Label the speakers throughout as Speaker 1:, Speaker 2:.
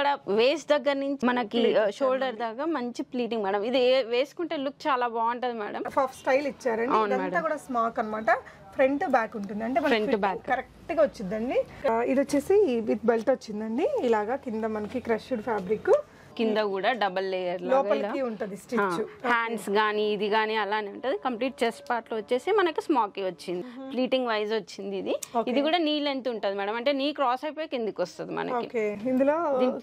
Speaker 1: ఇక్కడ వేస్ట్ దగ్గర నుంచి మనకి షోల్డర్ దాకా మంచి ప్లీటింగ్ మేడం ఇది వేసుకుంటే లుక్ చాలా బాగుంటది మేడం
Speaker 2: పఫ్ స్టైల్ ఇచ్చారండి. ఇదంతా కూడా స్మాక్ అన్నమాట. ఫ్రంట్ బ్యాక్ ఉంటుంది. అంటే
Speaker 1: Front, back.
Speaker 2: కరెక్ట్గా వచ్చిందండి. ఆ, ఇది వచ్చేసి విత్ బెల్ట్ వచ్చిందండి. ఇలాగా కింద మనకి క్రష్డ్ ఫ్యాబ్రిక్
Speaker 1: కింద కూడా డబల్ లేయర్
Speaker 2: లోపలికి ఉంటది స్టిచ్.
Speaker 1: హ్యాండ్స్ గానీ ఇది గానీ అలానే ఉంటది. కంప్లీట్ చెస్ట్ పార్ట్లో వచ్చేసి మనకి స్మాకీ వచ్చింది. ప్లీటింగ్ వైజ్ వచ్చింది ఇది. ఇది కూడా నీ లెంత్ ఉంటది మేడం. అంటే నీ క్రాస్ అయిపోయి కిందికి వస్తుంది మనకి.
Speaker 2: ఇందులో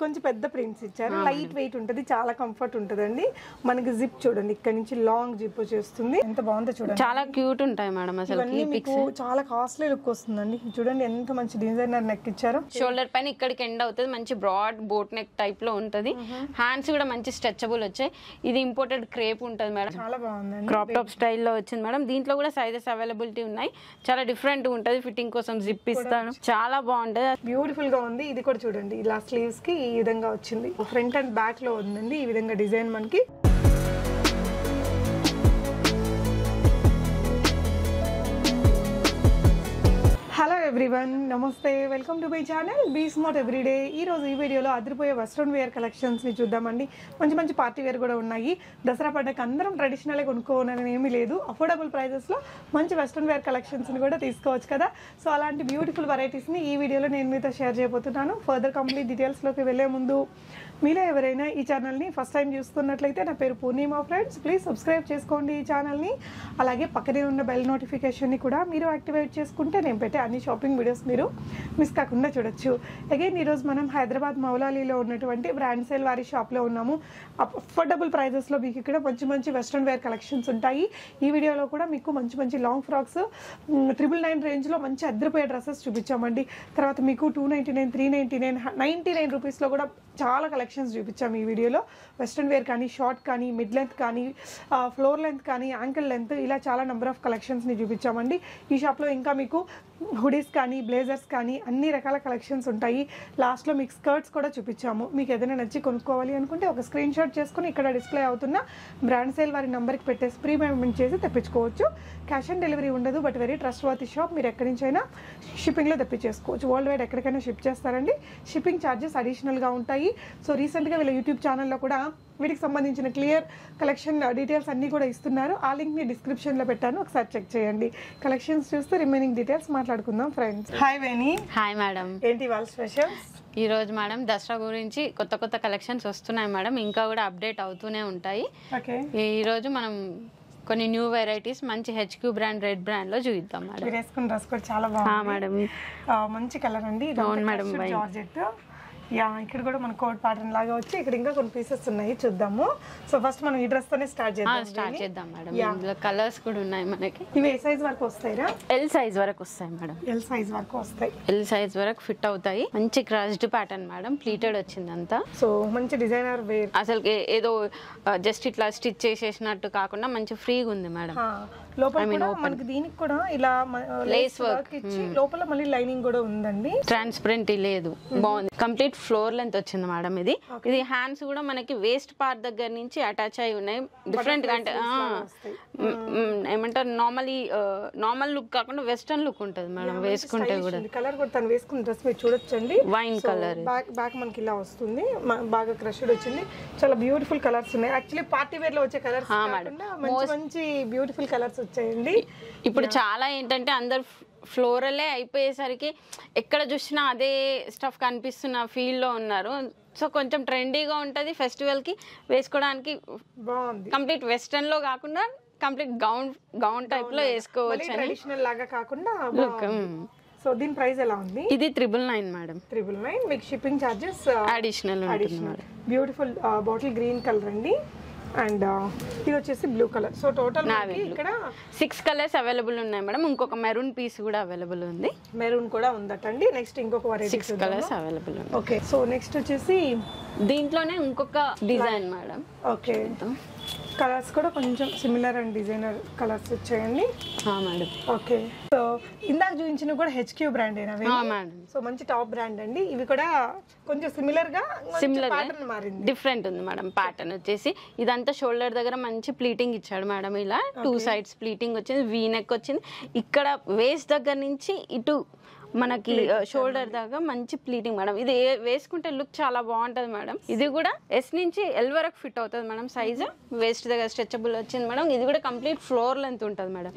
Speaker 2: కొంచెం పెద్ద ప్రింట్స్ ఇచ్చారు. లైట్ వెయిట్ ఉంటుంది. చాలా కంఫర్ట్ ఉంటుందండి. మనకి జిప్ చూడండి. ఇక్కడ నుంచి లాంగ్ జిప్ వచ్చేస్తుంది. ఎంత బాగుందో చూడండి.
Speaker 1: చాలా క్యూట్ ఉంటాయి మేడం అసలు
Speaker 2: మీకు చాలా కాస్ట్లీ లుక్ వస్తుందండి. చూడండి ఎంత మంచి డిజైనర్ నెక్ ఇచ్చారు.
Speaker 1: షోల్డర్ పైన ఇక్కడికి ఎండ్ అవుతుంది. మంచి బ్రాడ్ బోట్ నెక్ టైప్లో ఉంటది. హ్యాండ్స్ కూడా మంచి స్ట్రెచబుల్ వచ్చాయి. ఇది ఇంపోర్టెడ్ క్రేప్ ఉంటది మేడం.
Speaker 2: చాలా బాగుందండి.
Speaker 1: క్రాప్ టాప్ స్టైల్లో వచ్చింది మేడం. దీంట్లో కూడా సైజెస్ అవైలబిలిటీ ఉన్నాయి. చాలా డిఫరెంట్ ఉంటది. ఫిట్టింగ్ కోసం జిప్ ఇస్తాను. చాలా బాగుంటది.
Speaker 2: బ్యూటిఫుల్గా ఉంది. ఇది కూడా చూడండి. ఇలా స్లీవ్స్కి ఈ విధంగా వచ్చింది. ఫ్రంట్ అండ్ బ్యాక్లో ఉందండి. ఈ విధంగా డిజైన్ మనకి. ఎవ్రీవన్ నమస్తే welcome to my channel be smart everyday ఈ రోజు ఈ వీడియోలో అదిరిపోయే వెస్ట్రన్ వేర్ కలెక్షన్స్ని చూద్దామండి. మంచి మంచి పార్టీ వేర్ కూడా ఉన్నాయి. దసరా పండగకి అందరం ట్రెడిషనల్గా కొనుక్కోవాలని ఏమీ లేదు. అఫోర్డబుల్ ప్రైజెస్లో మంచి వెస్ట్రన్ వేర్ కలెక్షన్స్ని కూడా తీసుకోవచ్చు కదా. సో అలాంటి బ్యూటిఫుల్ వెరైటీస్ని ఈ వీడియోలో నేను మీతో షేర్ చేయబోతున్నాను. ఫర్దర్ కంప్లీట్ డీటెయిల్స్లోకి వెళ్ళే వెళ్ళే ముందు మీలో ఎవరైనా ఈ ఛానల్ని ఫస్ట్ టైం చూస్తున్నట్లయితే నా పేరు పూర్ణిమా ఫ్రెండ్స్ ప్లీజ్ సబ్స్క్రైబ్ చేసుకోండి ఈ ఛానల్ని అలాగే పక్కనే ఉన్న బెల్ నోటిఫికేషన్ని కూడా మీరు యాక్టివేట్ చేసుకుంటే నేను పెట్టే అన్ని షాపింగ్ వీడియోస్ మీరు మిస్ కాకుండా చూడొచ్చు. అగైన్ ఈరోజు మనం హైదరాబాద్ మౌలాలీలో ఉన్నటువంటి బ్రాండ్ సేల్ వారి షాప్లో ఉన్నాము. అఫోర్డబుల్ ప్రైజెస్లో మీకు ఇక్కడ మంచి మంచి వెస్ట్రన్ వేర్ కలెక్షన్స్ ఉంటాయి. ఈ వీడియోలో కూడా మీకు మంచి మంచి లాంగ్ ఫ్రాక్స్ ట్రిపుల్ నైన్ రేంజ్లో మంచి అద్దరిపోయే డ్రెస్సెస్ చూపించామండి. తర్వాత మీకు two ninety nine three ninety nine ninety nine రూపీస్లో కూడా చాలా కలెక్షన్స్ చూపించాం ఈ వీడియోలో. వెస్ట్రన్ వేర్ కానీ షార్ట్ కానీ మిడ్ లెంత్ కానీ ఫ్లోర్ లెంత్ కానీ యాంకిల్ లెంత్ ఇలా చాలా నెంబర్ ఆఫ్ కలెక్షన్స్ని చూపించామండి. ఈ షాప్లో ఇంకా మీకు హుడీస్ కానీ బ్లేజర్స్ కానీ అన్ని రకాల కలెక్షన్స్ ఉంటాయి. లాస్ట్లో మీకు స్కర్ట్స్ కూడా చూపించాము. మీకు ఏదైనా నచ్చి కొనుక్కోవాలి అనుకుంటే ఒక స్క్రీన్ షాట్ చేసుకుని ఇక్కడ డిస్ప్లే అవుతున్న బ్రాండ్ సేల్ వారి నెంబర్కి పెట్టేసి ప్రీ పేమెంట్ చేసి తెప్పించుకోవచ్చు. క్యాష్ ఆన్ డెలివరీ ఉండదు but very trustworthy shop. మీరు ఎక్కడి నుంచైనా షిప్పింగ్లో తెప్పించేసుకోవచ్చు. వరల్డ్ వైడ్ ఎక్కడికైనా షిప్ చేస్తారండి. షిప్పింగ్ ఛార్జెస్ అడిషనల్గా ఉంటాయి. సో రీసెంట్గా వీళ్ళ యూట్యూబ్ ఛానల్లో కూడా వీటికి సంబంధించిన క్లియర్ కలెక్షన్ డీటెయిల్స్ అన్నీ కూడా ఇస్తున్నారు. ఆ లింక్ని డిస్క్రిప్షన్లో పెట్టాను. ఒకసారి చెక్ చేయండి. కలెక్షన్స్ చూస్తే రిమైనింగ్ డీటెయిల్స్ మాట్లాడుకుందాం friends. Hi Veni
Speaker 1: hi madam
Speaker 2: ఏంటి వాళ్ళ స్పెషల్స్
Speaker 1: ఈ రోజు మేడం దసరా గురించి కొత్త కొత్త కలెక్షన్స్ వస్తున్నాయి మేడం ఇంకా కూడా అప్డేట్ అవుతూనే ఉంటాయి.
Speaker 2: ఓకే.
Speaker 1: ఈ రోజు మనం కొన్ని న్యూ వెరైటీస్ మంచి హెచ్క్యూ బ్రాండ్ రెడ్ బ్రాండ్లో చూద్దాం మేడం
Speaker 2: డ్రెస్ కూడా చాలా బాగుంది.
Speaker 1: మేడం
Speaker 2: మంచి కలర్ అండి.
Speaker 1: అవును మేడం.
Speaker 2: జార్జెట్. యా ఇక్కడ కూడా మన కోట్ ప్యాటర్న్ లాగా వచ్చి ఇక్కడ ఇంకా కొన్ని పీసెస్ ఉన్నాయి చూద్దాము. సో ఫస్ట్ మనం ఈ డ్రెస్ తోనే స్టార్ట్ చేద్దాం
Speaker 1: స్టార్ట్ చేద్దాం మేడం. ఇందులో కలర్స్ కూడా ఉన్నాయి మనకి.
Speaker 2: ఇవి ఏ సైజ్ వరకు వస్తాయిరా?
Speaker 1: ఎల్ సైజ్ వరకు వస్తాయి మేడం.
Speaker 2: ఎల్ సైజ్ వరకు వస్తాయి.
Speaker 1: ఎల్ సైజ్ వరకు ఫిట్ అవుతాయి. మంచి క్రాస్డ్ ప్యాటర్న్ మేడం. ప్లీటెడ్ వచ్చింది అంతా
Speaker 2: సో మంచి డిజైనర్ వేర్
Speaker 1: అసలు ఏదో జస్ట్ ఇట్లా స్టిచ్ చేసేసినట్టు కాకుండా మంచి ఫ్రీగా ఉంది మేడం.
Speaker 2: లోపల మనకి దీనికి కూడా ఇలా లేస్ వర్క్ ఇచ్చి లోపల మళ్ళీ లైనింగ్ కూడా ఉందండి.
Speaker 1: ట్రాన్స్పరెంట్ లేదు. బాగుంది. కంప్లీట్ ఫ్లోర్ లెంత్ వచ్చింది మేడం ఇది. ఇది హ్యాండ్స్ కూడా మనకి వేస్ట్ పార్ట్ దగ్గర నుంచి అటాచ్ అయి ఉన్నాయి. డిఫరెంట్ అంటే మ్, ఏమంటారు? నార్మలీ నార్మల్ లుక్ కాకుండా వెస్టర్న్ లుక్ ఉంటుంది మేడం. వేసుకుంటే కూడా.
Speaker 2: కలర్ కూడా తను వేసుకున్న డ్రెస్ మీరు చూడొచ్చండి.
Speaker 1: వైన్ కలర్
Speaker 2: బ్యాక్ బ్యాక్ మనకి ఇలా వస్తుంది. బాగా క్రష్డ్ వచ్చింది. చాలా బ్యూటిఫుల్ కలర్స్ ఉన్నాయి. యాక్చువల్లీ పార్టీ వేర్లో వచ్చే కలర్స్ మంచి మంచి బ్యూటిఫుల్ కలర్స్ వచ్చాయండి.
Speaker 1: ఇప్పుడు చాలా ఏంటంటే అందరు ఫ్లోరలే అయిపోయేసరికి ఎక్కడ చూసినా అదే స్టఫ్ కనిపిస్తున్న ఫీల్లో ఉన్నారు. సో కొంచెం ట్రెండీగా ఉంటుంది ఫెస్టివల్కి వేసుకోవడానికి
Speaker 2: బాగుంది.
Speaker 1: కంప్లీట్ వెస్టర్న్లో కాకుండా కంప్లీట్ గౌన్ గౌన్ టైప్లో వేసుకోవచ్చు
Speaker 2: ట్రెడిషనల్ లాగా కాకుండా సో దీని ప్రైస్ ఎలా ఉంది?
Speaker 1: ఇది triple nine madam
Speaker 2: triple nine మీకు shipping charges
Speaker 1: additional madam
Speaker 2: beautiful bottle green colour అండి. అండ్ ఇది వచ్చేసి బ్లూ కలర్ సో టోటల్ ఇక్కడ
Speaker 1: సిక్స్ కలర్స్ అవైలబుల్ ఉన్నాయి మేడం. ఇంకొక మెరూన్ పీస్ కూడా అవైలబుల్ ఉంది.
Speaker 2: మెరూన్ కూడా ఉందటండి. నెక్స్ట్ ఇంకొక వెరైటీ
Speaker 1: సిక్స్ కలర్స్ అవైలబుల్ ఉంది
Speaker 2: ఓకే సో నెక్స్ట్ వచ్చేసి
Speaker 1: దీంట్లోనే ఇంకొక డిజైన్ మేడం.
Speaker 2: ఓకే కలర్స్ కూడా కొంచెం సిమిలర్ అండ్ డిజైనర్ కలర్స్ వచ్చాయండి.
Speaker 1: మేడం.
Speaker 2: ఓకే. సో ఇందాక చూపించిన కూడా హెచ్క్యూ బ్రాండ్
Speaker 1: మేడం.
Speaker 2: సో మంచి టాప్ బ్రాండ్ అండి. ఇవి కూడా కొంచెం
Speaker 1: సిమిలర్గా?
Speaker 2: ప్యాటర్న్ మారింది.
Speaker 1: డిఫరెంట్ ఉంది మేడం ప్యాటర్న్ వచ్చేసి. ఇదంతా షోల్డర్ దగ్గర మంచి ప్లీటింగ్ ఇచ్చాడు మేడం ఇలా. టూ సైడ్స్ ప్లీటింగ్ వచ్చింది వీ నెక్ వచ్చింది. ఇక్కడ వేస్ట్ దగ్గర నుంచి ఇటు మనకి షోల్డర్ దాకా మంచి ప్లీటింగ్ మేడం ఇది వేసుకుంటే లుక్ చాలా బాగుంటది మేడం ఇది కూడా ఎస్ నుంచి ఎల్ వరకు ఫిట్ అవుతుంది మేడం సైజ్ వేస్ట్ దగ్గర స్ట్రెచబుల్ వచ్చింది మేడం ఇది కూడా కంప్లీట్ ఫ్లోర్ లెంత్ ఉంటుంది మేడం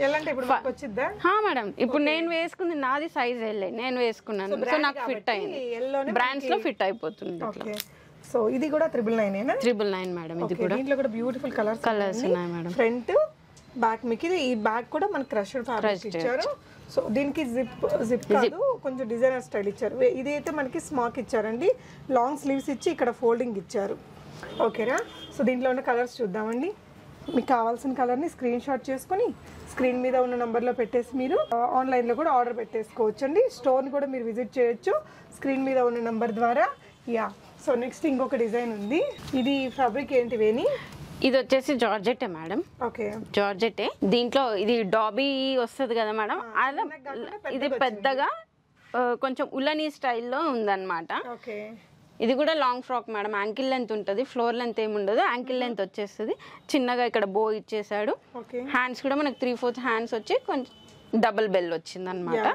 Speaker 1: మేడం ఇప్పుడు నేను వేసుకుంది నాది సైజ్ వెళ్ళే నేను వేసుకున్నాను. సో నాకు ఫిట్ అయింది. బ్రాండ్స్లో ఫిట్ అయిపోతుంది
Speaker 2: సో ఇది కూడా triple nine
Speaker 1: triple nine madam ఇది
Speaker 2: కూడా బ్యూటిఫుల్ కలర్స్
Speaker 1: కలర్స్ ఉన్నాయి. మేడం
Speaker 2: ఫ్రంట్ బ్యాక్ మీకు ఇది ఈ బ్యాక్ కూడా మన క్రష్డ్ ఫ్యాబ్రిక్ ఇచ్చారు. సో దీనికి జిప్ జిప్ కాదు కొంచెం డిజైనర్ స్టైల్ ఇచ్చారు. ఇది అయితే మనకి స్మాక్ ఇచ్చారండి. లాంగ్ స్లీవ్స్ ఇచ్చి ఇక్కడ ఫోల్డింగ్ ఇచ్చారు. ఓకేనా? సో దీంట్లో ఉన్న కలర్స్ చూద్దామండి. మీకు కావాల్సిన కలర్ని స్క్రీన్ షాట్ చేసుకొని స్క్రీన్ మీద ఉన్న నెంబర్లో పెట్టేసి మీరు ఆన్లైన్లో కూడా ఆర్డర్ పెట్టేసుకోవచ్చు అండి స్టోర్ని కూడా మీరు విజిట్ చేయొచ్చు. స్క్రీన్ మీద ఉన్న నెంబర్ ద్వారా. యా సో నెక్స్ట్ ఇంకొక డిజైన్ ఉంది. ఇది ఫ్యాబ్రిక్ ఏంటి వేని
Speaker 1: ఇది వచ్చేసి జార్జెట్ మేడం.
Speaker 2: ఓకే.
Speaker 1: జార్జెటే దీంట్లో ఇది డాబీ వస్తుంది కదా మేడం. అలా ఇది పెద్దగా కొంచెం ఉలనీ స్టైల్లో ఉందన్నమాట. ఇది కూడా long frock madam. Ankle length ఉంటుంది. ఫ్లోర్ లెంత్ ఏమి ఉండదు. యాంకిల్ లెంత్ వచ్చేస్తుంది. చిన్నగా ఇక్కడ బో ఇచ్చేసాడు హ్యాండ్స్ కూడా మనకి త్రీ ఫోర్త్ హ్యాండ్స్ వచ్చి కొంచెం డబుల్ బెల్ వచ్చింది అనమాట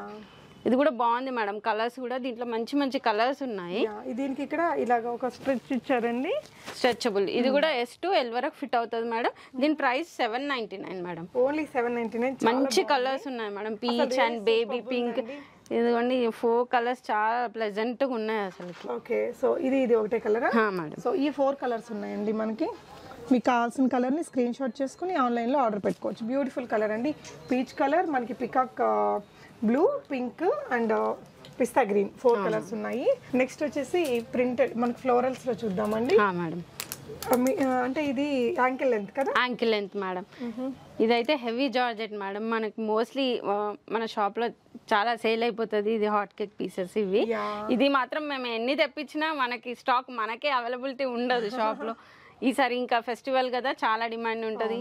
Speaker 1: ఇది కూడా బాగుంది మేడం. కలర్స్ కూడా దీంట్లో మంచి మంచి కలర్స్ ఉన్నాయి.
Speaker 2: దీనికి ఇక్కడ ఇలాగ ఒక స్ట్రెచ్ ఇచ్చారండి.
Speaker 1: స్ట్రెచబుల్ ఇది కూడా ఎస్ టు ఎల్ వరకు ఫిట్ అవుతుంది మేడం. దీని price seven ninety nine madam.
Speaker 2: Only seven ninety nine
Speaker 1: మంచి కలర్స్ ఉన్నాయి madam. Peach and baby pink ఇదిగోండి ఫోర్ కలర్స్ చాలా ప్లెజెంట్గా ఉన్నాయి అసలుకి.
Speaker 2: ఓకే సో ఇది ఇది ఒకటే కలరా
Speaker 1: మేడం.
Speaker 2: సో ఈ ఫోర్ కలర్స్ ఉన్నాయండి మనకి. మీకు కావాల్సిన కలర్ని స్క్రీన్ షాట్ చేసుకుని ఆన్లైన్లో ఆర్డర్ పెట్టుకోవచ్చు. బ్యూటిఫుల్ కలర్ అండి. పీచ్ కలర్ మనకి peacock blue pink and pista green four colours ఉన్నాయి. నెక్స్ట్ వచ్చేసి ప్రింటెడ్ మనకి ఫ్లోరల్స్లో చూద్దామండి.
Speaker 1: హా, మేడం
Speaker 2: ఆ, అంటే ఇది యాంకిల్ లెంత్ కదా?
Speaker 1: యాంకిల్ లెంత్ మేడం ఇదైతే హెవీ జార్జెట్ మేడం మనకి మోస్ట్లీ మన షాప్లో చాలా సేల్ అయిపోతుంది ఇది హాట్ కేక్ పీసెస్ ఇవి. ఇది మాత్రం మేము ఎన్ని తెప్పించినా మనకి స్టాక్ మనకే అవైలబిలిటీ ఉండదు షాప్లో. ఈసారి ఇంకా ఫెస్టివల్ కదా చాలా డిమాండ్ ఉంటది.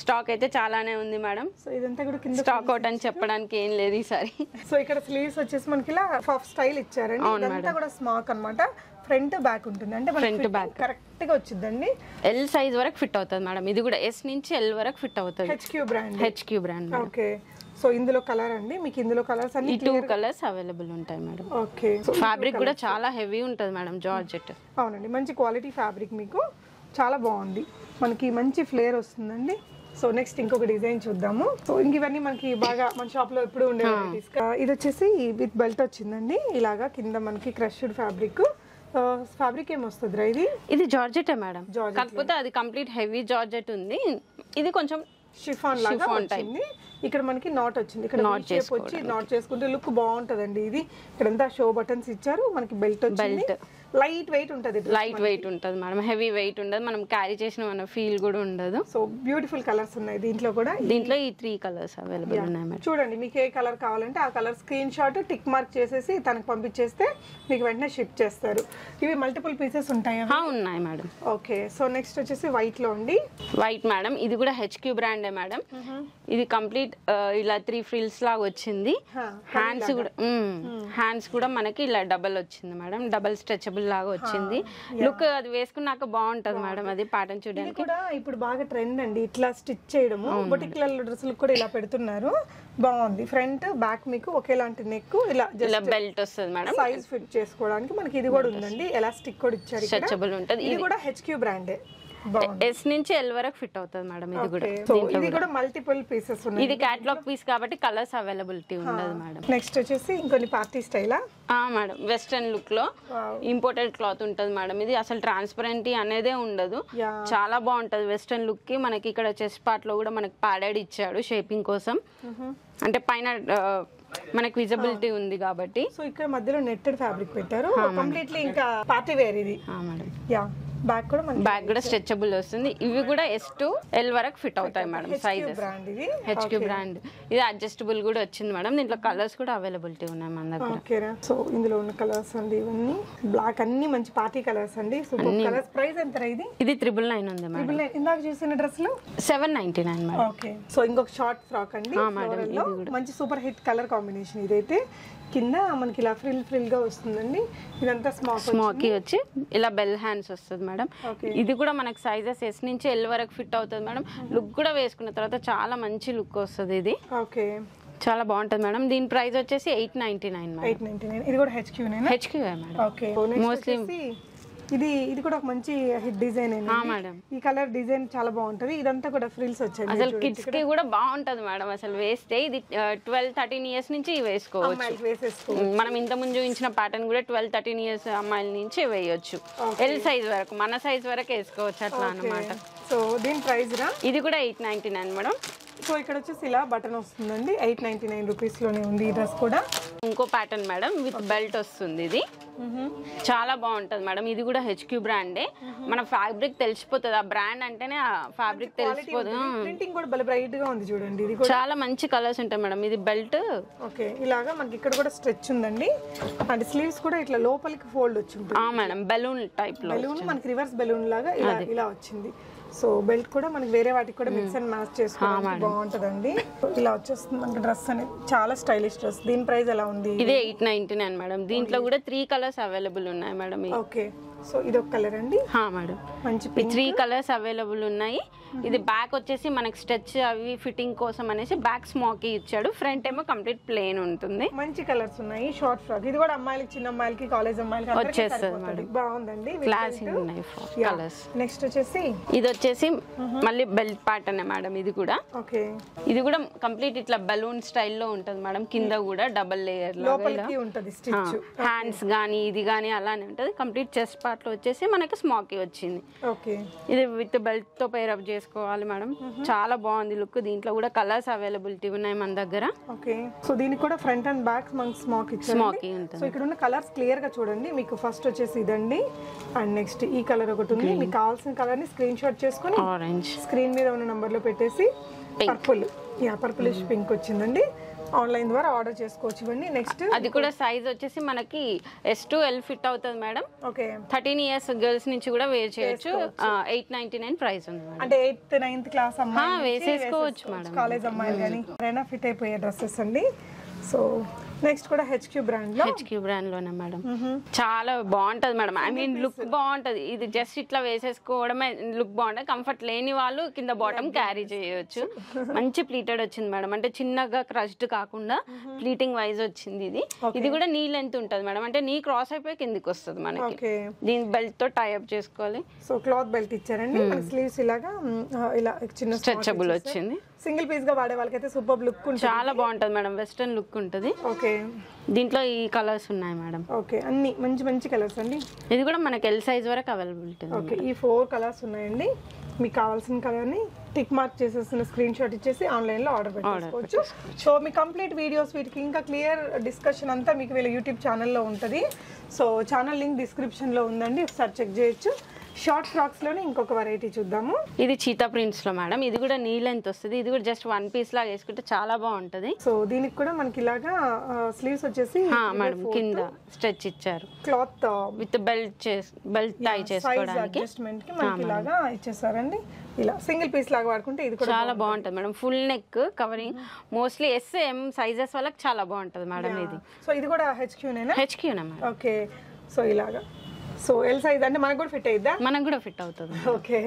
Speaker 1: స్టాక్ అయితే చాలానే ఉంది మేడం.
Speaker 2: సో ఇదంతా కూడా కింద
Speaker 1: స్టాక్ అవుట్ అని చెప్పడానికి ఏం లేదు ఈసారి.
Speaker 2: సో ఇక్కడ స్లీవ్స్ వచ్చేసి మనకి ఇలా పఫ్ స్టైల్ ఇచ్చారండి. ఇదంతా కూడా స్మాక్ అన్నమాట. ఫ్రంట్ బ్యాక్ ఉంటుంది. అంటే
Speaker 1: Front, back.
Speaker 2: కరెక్ట్గా వచ్చిందండి.
Speaker 1: ఎల్ సైజ్ వరకు ఫిట్ అవుతుంది మేడం. ఇది కూడా ఎస్ నుంచి ఎల్ వరకు ఫిట్ అవుతుంది.
Speaker 2: HQ brand
Speaker 1: HQ brand
Speaker 2: okay. So ఇందులో కలర్ అండి. మీకు ఇందులో కలర్స్ అన్ని
Speaker 1: టూ కలర్స్ అవైలబుల్ ఉంటాయి మేడం.
Speaker 2: ఓకే.
Speaker 1: ఫ్యాబ్రిక్ కూడా చాలా హెవీ ఉంటుంది మేడం జార్జెట్
Speaker 2: అవునండి. మంచి క్వాలిటీ ఫ్యాబ్రిక్ మీకు. చాలా బాగుంది. మనకి మంచి ఫ్లేర్ వస్తుందండి. సో నెక్స్ట్ ఇంకొక డిజైన్ చూద్దాము. సో ఇంక ఇవన్నీ మనకి బాగా మన షాప్లో ఎప్పుడు ఉండే ఇది వచ్చేసి విత్ బెల్ట్ వచ్చిందండి. ఇలాగా కింద మనకి క్రష్డ్ ఫ్యాబ్రిక్ ఫ్యాబ్రిక్ ఏం వస్తుంది ఇది?
Speaker 1: ఇది జార్జెటే మేడం. కాకపోతే అది కంప్లీట్ హెవీ జార్జెట్ ఉంది. ఇది కొంచెం
Speaker 2: షిఫాన్ లాగా. వచ్చింది. ఇక్కడ మనకి నాట్ వచ్చింది. ఇక్కడ V shape వచ్చి నాట్ చేసుకుంటే లుక్ బాగుంటదండి ఇది. ఇక్కడంతా షో బటన్స్ ఇచ్చారు. మనకి బెల్ట్ వచ్చింది. లైట్ వెయిట్ ఉంటది
Speaker 1: లైట్ వెయిట్ ఉంటుంది మేడం. హెవీ వెయిట్ ఉండదు. మనం క్యారీ చేసిన మన ఫీల్ కూడా ఉండదు.
Speaker 2: సో బ్యూటిఫుల్ కలర్స్ ఉన్నాయి దీంట్లో కూడా.
Speaker 1: దీంట్లో ఈ త్రీ కలర్స్ అవైలబుల్ ఉన్నాయి మేడం.
Speaker 2: చూడండి మీకు ఏ కలర్ కావాలంటే ఆ colour screenshot tick mark చేసేసి తనకు పంపించేస్తే మీకు వెంటనే షిప్ చేస్తారు. ఇవి మల్టిపుల్ పీసెస్ ఉంటాయా
Speaker 1: ఉన్నాయి మేడం.
Speaker 2: ఓకే సో నెక్స్ట్ వచ్చేసి వైట్లో అండి.
Speaker 1: White madam. ఇది కూడా హెచ్క్యూ బ్రాండే మేడం. ఇది కంప్లీట్ ఇలా త్రీ ఫ్రిల్స్ లాగా వచ్చింది. హ్యాండ్స్ కూడా హ్యాండ్స్ కూడా మనకి ఇలా డబల్ వచ్చింది మేడం. డబల్ స్ట్రెచబుల్ లాగా వచ్చింది. లుక్ అది వేసుకున్నాక బాగుంటది మేడం అది పాటను చూడడానికి.
Speaker 2: కూడా ఇప్పుడు బాగా ట్రెండ్ అండి. ఇట్లా స్టిచ్ చేయడము. బొటిక్ల డ్రెస్సులు కూడా ఇలా పెడుతున్నారు. బాగుంది. ఫ్రంట్ బ్యాక్ మీకు ఒకేలాంటి నెక్ ఇలా
Speaker 1: ఇలా బెల్ట్ వస్తుంది మేడం.
Speaker 2: సైజ్ ఫిట్ చేసుకోవడానికి మనకి ఇది కూడా ఉందండి. ఎలాస్టిక్ కూడా ఇచ్చారు ఇక్కడ.
Speaker 1: స్ట్రెచబుల్ ఉంటుంది.
Speaker 2: ఇది కూడా హెచ్క్యూ బ్రాండే
Speaker 1: ఎస్ నుంచి ఎల్ వరకు ఫిట్ అవుతుంది మేడం ఇది కూడా.
Speaker 2: ఇది కూడా. మల్టిపుల్ పీసెస్ ఉన్నాయి.
Speaker 1: ఇది క్యాట్లాగ్ పీస్ కాబట్టి కలర్స్ అవైలబిలిటీ ఉండదు మేడం.
Speaker 2: నెక్స్ట్ వచ్చేసి ఇంకొన్ని పార్టీ స్టైలా
Speaker 1: ఆ? మేడం వెస్ట్రన్ లుక్లో ఇంపోర్టెడ్ క్లాత్ ఉంటుంది మేడం. ఇది అసలు ట్రాన్స్పరెంట్ అనేదే ఉండదు. చాలా బాగుంటది వెస్ట్రన్ లుక్కి. మనకి ఇక్కడ చెస్ట్ పార్ట్లో కూడా మనకి ప్యాడెడ్ ఇచ్చాడు షేపింగ్ కోసం. అంటే పైన మనకి విజిబిలిటీ ఉంది కాబట్టి.
Speaker 2: సో ఇక్కడ మధ్యలో నెట్టెడ్ ఫ్యాబ్రిక్ పెట్టారు. కంప్లీట్లీ ఇంకా పార్టీ వేర్ ఇది. యా బ్యాక్ కూడా మనకి
Speaker 1: బ్యాగ్ కూడా స్ట్రెచబుల్ వస్తుంది. ఇవి కూడా ఎస్ టు ఎల్ వరకు ఫిట్ అవుతాయి మేడం సైజెస్
Speaker 2: బ్రాండ్ ఇది.
Speaker 1: హెచ్క్యూ బ్రాండ్ ఇది అడ్జస్టబుల్ కూడా వచ్చింది మేడం దీంట్లో కలర్స్ కూడా అవైలబిలిటీ ఉన్నాయి మన దగ్గర.
Speaker 2: సో ఇందులో ఉన్న కలర్స్ అండి ఇవన్నీ. బ్లాక్ అన్ని మంచి పార్టీ కలర్స్ అండి. సూపర్ కలర్స్ ప్రైస్ ఎంత ఇది?
Speaker 1: ఇది త్రిబుల్ నైన్ ఉంది మేడం
Speaker 2: ట్రిపుల్ నైన్ ఇందాక చూసిన డ్రెస్లు
Speaker 1: seven ninety nine
Speaker 2: okay so ఇంకొక షార్ట్ ఫ్రాక్ అండి. లో మంచి సూపర్ హిట్ కలర్ కాంబినేషన్ ఇదైతే. కింద మనకి ఇలా ఫ్రిల్ ఫ్రిల్గా వస్తుందండి. ఇదంతా స్మాక్
Speaker 1: స్మోకీ వచ్చి ఇలా బెల్ హ్యాండ్స్ వస్తుంది మేడం. ఇది కూడా మనకి సైజెస్ ఎస్ నుంచి ఎల్ వరకు ఫిట్ అవుతుంది మేడం. లుక్ కూడా వేసుకున్న తర్వాత చాలా మంచి లుక్ వస్తుంది ఇది.
Speaker 2: ఓకే.
Speaker 1: చాలా బాగుంటుంది మేడం. దీని ప్రైస్ వచ్చేసి eight ninety nine
Speaker 2: eight ninety nine. ఇది కూడా హెచ్క్యూనేనా
Speaker 1: హెచ్క్యూ మేడం.
Speaker 2: ఓకే. మోస్ట్లీ ఇది ఇది కూడా ఒక మంచి హిట్ డిజైన్
Speaker 1: మేడం
Speaker 2: ఈ కలర్ డిజైన్ చాలా బాగుంటది. ఇదంతా కూడా ఫ్రిల్స్ వచ్చాయి
Speaker 1: అసలు కిడ్స్కి కూడా బాగుంటది మేడం అసలు వేస్తే ఇది ట్వెల్వ్ థర్టీన్ ఇయర్స్ నుంచి వేసుకోవచ్చు. మనం ఇంత ముందు చూపించిన ప్యాటర్న్ కూడా ట్వెల్వ్ థర్టీన్ ఇయర్స్ అమ్మాయిల నుంచి వేయొచ్చు. ఎల్ సైజ్ వరకు మన సైజ్ వరకు వేసుకోవచ్చు అట్లా అన్నమాట.
Speaker 2: సో దీని ప్రైస్ రా?
Speaker 1: ఇది కూడా eight ninety nine madam
Speaker 2: so ఇక్కడ వచ్చేసి ఇలా బటన్ వస్తుందండి. ఎయిట్ నైన్టీ నైన్ రూపీస్లోనే ఉంది ఈ డ్రెస్ కూడా.
Speaker 1: ఇంకో ప్యాటర్న్ మేడం విత్ బెల్ట్ వస్తుంది ఇది. చాలా బాగుంటది మేడం. ఇది కూడా హెచ్క్యూ బ్రాండే మన ఫ్యాబ్రిక్ తెలిసిపోతుంది. ఆ బ్రాండ్ అంటేనే ఆ ఫ్యాబ్రిక్ తెలిసిపోతుంది
Speaker 2: ప్రింటింగ్ కూడా భలే బ్రైట్గా ఉంది చూడండి. ఇది
Speaker 1: చాలా మంచి కలర్స్ ఉంటాయి మేడం. ఇది బెల్ట్
Speaker 2: ఓకే. ఇలాగా మనకి ఇక్కడ కూడా స్ట్రెచ్ ఉందండి. అండ్ స్లీవ్స్ కూడా ఇట్లా లోపలికి ఫోల్డ్ వచ్చి ఉంటుంది.
Speaker 1: ఆ మేడం బెలూన్ టైప్లో
Speaker 2: బెలూన్ మనకి రివర్స్ బెలూన్ లాగా ఇలా ఇలా వచ్చింది. సో బెల్ట్ కూడా మనకి వేరే వాటికి కూడా మిక్స్ అండ్ మ్యాచ్ చేసుకోవడానికి బాగుంటదండి. ఇలా వచ్చేస్తుంది మనకి డ్రెస్ అనేది. చాలా స్టైలిష్ డ్రెస్. దీని ప్రైస్ ఎలా ఉంది?
Speaker 1: ఇది ఎయిట్ నైన్టీ నైన్ మేడం. దీంట్లో కూడా త్రీ కలర్స్ అవైలబుల్ ఉన్నాయి మేడం
Speaker 2: ఓకే. సో ఇది ఒక కలర్ అండి
Speaker 1: మేడం.
Speaker 2: మంచి
Speaker 1: త్రీ కలర్స్ అవైలబుల్ ఉన్నాయి. ఇది బ్యాక్ వచ్చేసి మనకి స్ట్రెచ్ అవి ఫిట్టింగ్ కోసం అనేసి బ్యాక్ స్మాకీ ఇచ్చాడు. ఫ్రంట్ ఏమో కంప్లీట్ ప్లేన్ ఉంటుంది.
Speaker 2: మంచి కలర్స్ ఉన్నాయి. షార్ట్ ఫ్రాక్ ఇది కూడా అమ్మాయిలకి చిన్న అమ్మాయిలకి కాలేజ్ అమ్మాయిలకి
Speaker 1: వచ్చేస్తుంది.
Speaker 2: బాగుందండి.
Speaker 1: క్లాసీ ఉన్నాయి కలర్స్
Speaker 2: నెక్స్ట్ వచ్చేసి?
Speaker 1: ఇది వచ్చేసి మళ్ళీ బెల్ట్ ప్యాటర్న్ మేడం ఇది కూడా.
Speaker 2: ఓకే
Speaker 1: ఇది కూడా కంప్లీట్ ఇట్లా బలూన్ స్టైల్లో ఉంటుంది మేడం. కింద కూడా డబల్ లేయర్
Speaker 2: స్టిచ్
Speaker 1: హ్యాండ్స్ కానీ ఇది కానీ అలానే ఉంటుంది. కంప్లీట్ చెస్ట్ పార్ట్లో వచ్చేసి మనకి స్మాకీ వచ్చింది.
Speaker 2: ఓకే.
Speaker 1: ఇది విత్ బెల్ట్తో పేర్ అప్ చేసుకోవాలి మేడం. చాలా బాగుంది లుక్. దీంట్లో కూడా కలర్స్ అవైలబిలిటీ ఉన్నాయి మన దగ్గర.
Speaker 2: ఓకే. సో దీనికి కూడా ఫ్రంట్ అండ్ బ్యాక్ మనకి స్మాక్
Speaker 1: స్మాకీ
Speaker 2: సో
Speaker 1: ఉంటుంది
Speaker 2: ఇక్కడ ఉన్న కలర్స్ క్లియర్గా చూడండి. మీకు ఫస్ట్ వచ్చేసి ఇదండి. అండ్ నెక్స్ట్ ఈ కలర్ ఒకటి ఉంది. మీకు కావాల్సిన కలర్ని స్క్రీన్ షాట్ చేసుకొని
Speaker 1: ఆరెంజ్
Speaker 2: స్క్రీన్ మీద ఉన్న నంబర్లో పెట్టేసి పర్పుల్ యా పర్పులిష్ పింక్ వచ్చిందండి. ఆన్లైన్ ద్వారా ఆర్డర్ చేసుకోవచ్చు ఇవన్నీ. నెక్స్ట్?
Speaker 1: అది కూడా సైజ్ వచ్చేసి మనకి ఎస్ టు ఎల్ ఫిట్ అవుతుంది madam.
Speaker 2: Okay.
Speaker 1: Thirteen years girls నుంచి కూడా వేర్ చేయొచ్చు. ఎయిట్ నైన్టీ నైన్ ప్రైస్ ఉంది
Speaker 2: అంటే ఎయిత్ నైన్త్ క్లాస్ అమ్మాయి
Speaker 1: వేసేసుకోవచ్చు మేడం.
Speaker 2: కాలేజ్ అమ్మాయిలు కానీ ఫిట్ అయిపోయే డ్రెస్సెస్ అండి. సో నెక్స్ట్ కూడా హెచ్క్యూ బ్రాండ్లో?
Speaker 1: హెచ్క్యూ బ్రాండ్లోనే మేడం. చాలా బాగుంటది మేడం. ఐ మీన్ లుక్ బాగుంటది. ఇది జస్ట్ ఇట్లా వేసేసుకోవడమే లుక్ బాగుంటది. కంఫర్ట్ లేని వాళ్ళు కింద బాటమ్ క్యారీ చేయొచ్చు. మంచి ప్లీటెడ్ వచ్చింది మేడం. అంటే చిన్నగా క్రష్డ్ కాకుండా ప్లీటింగ్ వైజ్ వచ్చింది ఇది. ఇది కూడా నీ లెంత్ ఉంటుంది మేడం. అంటే నీ క్రాస్ అయిపోయి కిందికి వస్తుంది మనకి. దీని బెల్ట్తో టై అప్ చేసుకోవాలి.
Speaker 2: సో క్లాత్ బెల్ట్ ఇచ్చారండి. స్లీవ్స్ ఇలాగా మ్, ఆ, ఇలా చిన్న
Speaker 1: స్ట్రెచబుల్ వచ్చింది.
Speaker 2: సింగిల్ పీస్గా వాడే వాళ్ళకైతే సూపర్ లుక్
Speaker 1: చాలా బాగుంటది మేడం. వెస్ట్రన్ లుక్ ఉంటుంది.
Speaker 2: ఓకే
Speaker 1: దీంట్లో ఈ కలర్స్ ఉన్నాయి మేడం.
Speaker 2: ఓకే. అన్ని మంచి మంచి కలర్స్ అండి?
Speaker 1: ఇది కూడా మనకి ఎల్ సైజ్ వరకు అవైలబిలిటీ
Speaker 2: ఓకే. ఈ ఫోర్ కలర్స్ ఉన్నాయండి. మీకు కావాల్సిన కలర్ని టిక్ మార్క్ చేసేసిన స్క్రీన్ షాట్ ఇచ్చేసి ఆన్లైన్లో ఆర్డర్ పెట్టేసుకోవచ్చు. సో మీ కంప్లీట్ వీడియోస్ వీటికి ఇంకా క్లియర్ డిస్కషన్ అంతా మీకు వీళ్ళ యూట్యూబ్ ఛానల్లో ఉంటుంది. సో ఛానల్ లింక్ డిస్క్రిప్షన్లో ఉందండి. ఒకసారి చెక్ చేయొచ్చు. షార్ట్ ఫ్రాక్స్లోనే ఇంకొక వెరైటీ చూద్దాము.
Speaker 1: ఇది చీతా ప్రింట్స్లో మేడం. ఇది కూడా నీ లెంత్ వస్తుంది. ఇది కూడా జస్ట్ వన్ పీస్ లాగా వేసుకుంటే చాలా బాగుంటుంది.
Speaker 2: సో దీనికి కూడా మనకి ఇలాగా స్లీవ్స్ వచ్చేసి
Speaker 1: మేడం కింద స్ట్రెచ్ ఇచ్చారు.
Speaker 2: క్లాత్
Speaker 1: విత్ బెల్ట్ చేస్ బెల్ట్ టై చేసుకోవడానికి.
Speaker 2: అడ్జస్ట్మెంట్కి మనకి ఇలాగా ఇచ్చేసారండి. ఇలా సింగిల్ పీస్ లాగా వాడుకుంటే ఇది కూడా
Speaker 1: చాలా బాగుంటుంది. Madam. Full neck covering mostly S M sizes వాళ్ళకి చాలా బాగుంటుంది మేడం ఇది.
Speaker 2: సో ఇది కూడా హెచ్క్యూనేనా
Speaker 1: హెచ్క్యూనా మేడం.
Speaker 2: ఓకే సో ఇలాగా. సో ఎల్ సైజ్ అంటే మనకు కూడా ఫిట్ అయిద్దా?
Speaker 1: మనకు కూడా ఫిట్ అవుతుంది.
Speaker 2: ఓకే.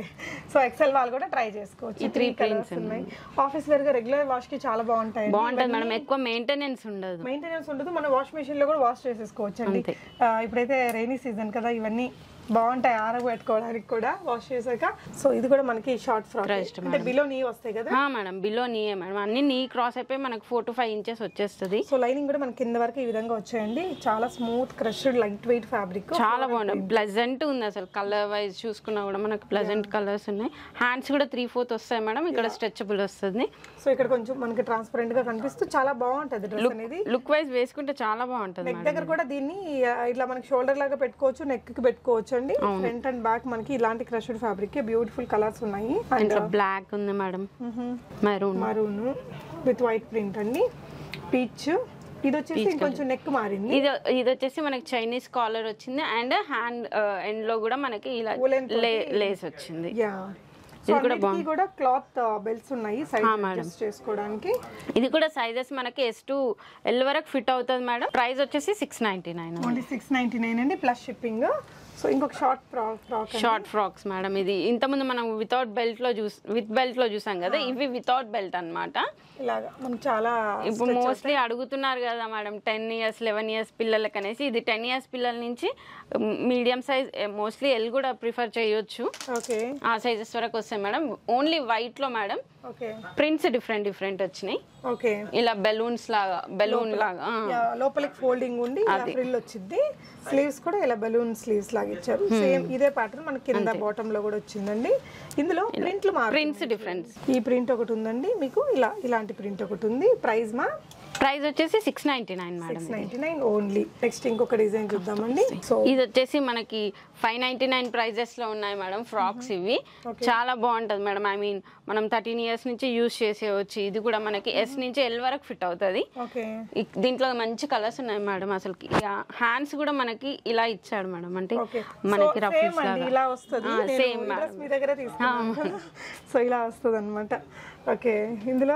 Speaker 2: సో ఎక్సెల్ వాళ్ళు కూడా ట్రై చేసుకోవచ్చు.
Speaker 1: ఈ త్రీ
Speaker 2: కలర్స్ ఉన్నాయి. ఆఫీస్ వేర్గా రెగ్యులర్ వాష్కి చాలా బాగుంటాయి
Speaker 1: బాగుంటుంది మేడం. ఎక్కువ మెయింటెనెన్స్ ఉండదు.
Speaker 2: మెయింటెనెన్స్ ఉండదు. మనం వాష్ మెషిన్లో కూడా వాష్ చేసేసుకోవచ్చు అండి. ఇప్పుడైతే రైనీ సీజన్ కదా ఇవన్నీ బాగుంటాయి ఆరబెట్టుకోవడానికి కూడా వాష్ చేసాక సో ఇది కూడా మనకి షార్ట్ ఫ్రాక్ అంటే బిలో నీ వస్తాయి కదా?
Speaker 1: మేడం బిలో నీయే మేడం అన్ని నీ క్రాస్ అయిపోయి మనకు ఫోర్ టు ఫైవ్ ఇంచెస్ వచ్చేస్తుంది.
Speaker 2: సో లైనింగ్ కూడా మనకి కింద వరకు ఈ విధంగా వచ్చాయండి. చాలా smooth crushed light weight fabric
Speaker 1: చాలా బాగుంది. ప్లెజెంట్ ఉంది అసలు. కలర్ వైజ్ చూసుకున్నా కూడా మనకు ప్లెజెంట్ కలర్స్ ఉన్నాయి. హ్యాండ్స్ కూడా త్రీ ఫోర్త్ వస్తాయి మేడం ఇక్కడ స్ట్రెచబుల్ వస్తుంది.
Speaker 2: సో ఇక్కడ కొంచెం మనకి ట్రాన్స్పరెంట్గా కనిపిస్తూ చాలా బాగుంటది డ్రెస్ అనేది.
Speaker 1: లుక్ వైజ్ వేసుకుంటే చాలా బాగుంటుంది
Speaker 2: నెక్ దగ్గర కూడా దీన్ని ఇట్లా మనకి షోల్డర్ లాగా పెట్టుకోవచ్చు నెక్కి పెట్టుకోవచ్చు అండి ఫ్రంట్ అండ్ బ్యాక్ మనకి ఇలాంటి క్రష్డ్ ఫ్యాబ్రిక్ బ్యూటిఫుల్ కలర్స్ ఉన్నాయి. అండ్
Speaker 1: బ్లాక్ ఉంది madam maroon
Speaker 2: maroon with white print అండి. పీచ్ ఇది వచ్చేసి ఇంకొంచెం నెక్ మారింది.
Speaker 1: ఇది ఇది వచ్చేసి మనకి చైనీస్ కాలర్ వచ్చింది. అండ్ హ్యాండ్ ఎండ్లో కూడా మనకి ఇలా లేస్ వచ్చింది.
Speaker 2: యా కూడా క్లాత్ బెల్ట్స్ ఉన్నాయి. సైడ్ అడ్జస్ట్ చేసుకోవడానికి.
Speaker 1: ఇది కూడా సైజెస్ మనకి ఎస్ టు ఎల్ వరకు ఫిట్ అవుతుంది మేడం ప్రైస్ వచ్చేసి six ninety nine
Speaker 2: six ninety nine అండి ప్లస్ షిప్పింగ్ సో ఇంకొక short frock frock
Speaker 1: short frocks madam. ఇది ఇంతకుముందు మనం వితౌట్ బెల్ట్లో చూస్ విత్ బెల్ట్లో చూసాం కదా ఇవి వితౌట్ బెల్ట్ అన్నమాట.
Speaker 2: ఇలాగా. మనకు చాలా
Speaker 1: ఇప్పుడు మోస్ట్లీ అడుగుతున్నారు కదా madam ten years eleven years పిల్లలకి అనేసి. ఇది టెన్ ఇయర్స్ పిల్లల నుంచి మీడియం సైజ్ మోస్ట్లీ ఎల్ కూడా ప్రిఫర్ చేయొచ్చు.
Speaker 2: ఓకే.
Speaker 1: ఆ సైజెస్ వరకు వస్తాయి మేడం. ఓన్లీ వైట్లో madam
Speaker 2: okay.
Speaker 1: Prints different different వచ్చినాయి.
Speaker 2: ఓకే.
Speaker 1: ఇలా బెలూన్స్ లాగా బెలూన్ లాగా
Speaker 2: లోపలికి ఫోల్డింగ్ ఉండి ఫ్రిల్ వచ్చింది స్లీవ్స్ కూడా ఇలా బెలూన్ స్లీవ్స్ లాగా ఇచ్చారు. సేమ్ ఇదే ప్యాటర్న్ మనకి కింద బాటమ్లో కూడా వచ్చిందండి. ఇందులో ప్రింట్లు
Speaker 1: ప్రింట్స్ డిఫరెన్స్
Speaker 2: ఈ ప్రింట్ ఒకటి ఉందండి మీకు. ఇలా ఇలాంటి ప్రింట్ ఒకటి ఉంది. ప్రైస్ మా?
Speaker 1: ప్రైస్ వచ్చేసి six ninety nine madam
Speaker 2: ninety nine only. Next ఇంకొక డిజైన్ చూద్దామండి. సో
Speaker 1: ఇది వచ్చేసి మనకి ఫైవ్ నైన్టీ నైన్ ప్రైజెస్లో ఉన్నాయి మేడం ఫ్రాక్స్ ఇవి. చాలా బాగుంటది మేడం. ఐ మీన్ మనం థర్టీన్ ఇయర్స్ నుంచి యూస్ చేసేవచ్చు ఇది కూడా మనకి ఎస్ నుంచి ఎల్ వరకు ఫిట్ అవుతుంది. దీంట్లో మంచి కలర్స్ ఉన్నాయి మేడం అసలు. హ్యాండ్స్ కూడా మనకి ఇలా ఇచ్చాడు మేడం. అంటే మనకి లాగా.
Speaker 2: ఇలా వస్తుంది.
Speaker 1: సేమ్
Speaker 2: మీ దగ్గర సో ఇలా వస్తుంది అనమాట ఓకే. ఇందులో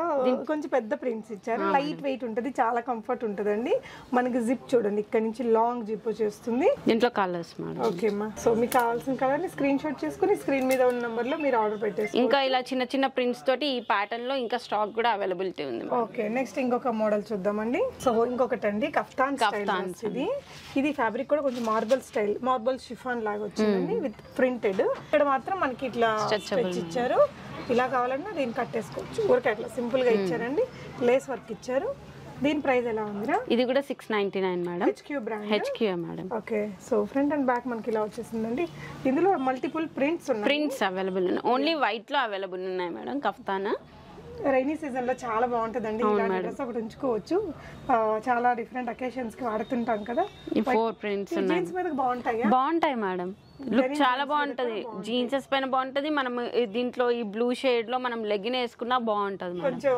Speaker 2: కొంచెం పెద్ద ప్రింట్స్ ఇచ్చారు. లైట్ వెయిట్ ఉంటుంది. చాలా కంఫర్ట్ ఉంటుందండి. మనకి జిప్ చూడండి. ఇక్కడ నుంచి లాంగ్ జిప్ వచ్చేస్తుంది.
Speaker 1: దీంట్లో కలర్స్
Speaker 2: ఓకే అమ్మా సో మీకు కావాల్సిన కలర్ని స్క్రీన్ షాట్ చేసుకుని స్క్రీన్ మీద ఉన్న నంబర్లో మీరు ఆర్డర్ పెట్టేసి
Speaker 1: ఇంకా ఇలా చిన్న చిన్న ప్రింట్స్ తోటి ఈ ప్యాటర్న్లో ఇంకా స్టాక్ కూడా అవైలబిలిటీ ఉంది.
Speaker 2: ఓకే నెక్స్ట్ ఇంకొక మోడల్ చూద్దామండి. సో ఇంకొకటి అండి కఫ్తాన్
Speaker 1: Kaftans
Speaker 2: ఇది ఇది ఫ్యాబ్రిక్ కూడా కొంచెం మార్బల్ స్టైల్ మార్బల్ షిఫాన్ లాగా వచ్చిందండి విత్ ప్రింటెడ్ ఇక్కడ మాత్రం మనకి ఇట్లా ఇచ్చారు. ఇలా కావాలన్నా దీన్ని కట్టేసుకోవచ్చు ఊరికే అట్లా సింపుల్గా ఇచ్చారండి. లేస్ వర్క్ ఇచ్చారు. దీని ప్రైస్ ఎలా ఉందిరా
Speaker 1: ఇది కూడా six ninety nine madam
Speaker 2: HQ brand
Speaker 1: HQ madam
Speaker 2: okay. So front and back మనకి ఇలా వచ్చేసిందండి. ఇందులో మల్టిపుల్ ప్రింట్స్ ఉన్నాయి.
Speaker 1: ప్రింట్స్ అవైలబుల్ ఉన్నాయి. ఓన్లీ వైట్లో అవైలబుల్ ఉన్నాయి మేడం కఫ్తానా?
Speaker 2: రైనీ సీజన్లో చాలా బాగుంటుందండి. ఇలాంటి డ్రెస్ ఒకటి ఉంచుకోవచ్చు. చాలా డిఫరెంట్ అకేషన్స్కి వాడుతుంటాం కదా.
Speaker 1: ఫోర్ ప్రింట్స్ ఉన్నాయి.
Speaker 2: జీన్స్ మీద బాగుంటాయా?
Speaker 1: బాగుంటాయి మేడం లుక్ చాలా బాగుంటది. జీన్సెస్ పైన బాగుంటది. మనం దీంట్లో ఈ బ్లూ షేడ్లో మనం లెగిన్ వేసుకున్నా బాగుంటది
Speaker 2: కొంచెం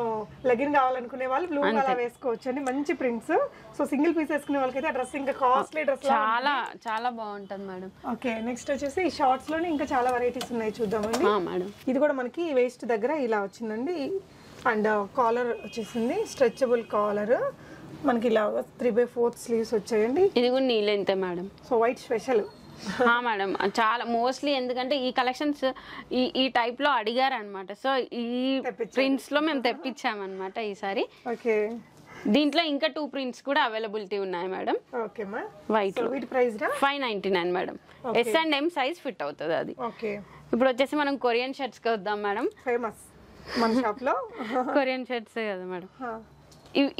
Speaker 2: లెగిన్ కావాలనుకునే వాళ్ళు బ్లూ అలా వేసుకోవచ్చు అండి మంచి ప్రింట్స్. సో సింగిల్ పీస్ వేసుకునే వాళ్ళకైతే డ్రెస్ ఇంకా కాస్ట్లీ డ్రెస్
Speaker 1: చాలా చాలా బాగుంటది మేడం.
Speaker 2: ఓకే నెక్స్ట్ వచ్చేసి ఈ షార్ట్స్లోనే ఇంకా చాలా వెరైటీస్ ఉన్నాయి చూద్దామండి.
Speaker 1: మేడం.
Speaker 2: ఇది కూడా మనకి వేస్ట్ దగ్గర ఇలా వచ్చిందండి. అండ్ కాలర్ వచ్చేసింది. స్ట్రెచబుల్ కాలర్ మనకి ఇలా త్రీ బై ఫోర్త్ స్లీవ్స్ వచ్చాయండి.
Speaker 1: ఇది కూడా నీ లెంతే మేడం?
Speaker 2: సో వైట్ స్పెషల్
Speaker 1: మేడం చాలా మోస్ట్లీ ఎందుకంటే ఈ కలెక్షన్స్ ఈ ఈ టైప్లో అడిగారు అనమాట సో ఈ ప్రింట్స్లో మేము తెప్పించామన్నమాట ఈసారి.
Speaker 2: ఓకే.
Speaker 1: దీంట్లో ఇంకా టూ ప్రింట్స్ కూడా అవైలబిలిటీ ఉన్నాయి madam
Speaker 2: okay
Speaker 1: white
Speaker 2: price
Speaker 1: five ninety nine madam S and M size fit అవుతుంది అది.
Speaker 2: ఓకే.
Speaker 1: ఇప్పుడు వచ్చేసి మనం కొరియన్ షర్ట్స్కి వద్దాం మేడం
Speaker 2: ఫేమస్ మన షాప్లో?
Speaker 1: కొరియన్ షర్ట్స్ కదా మేడం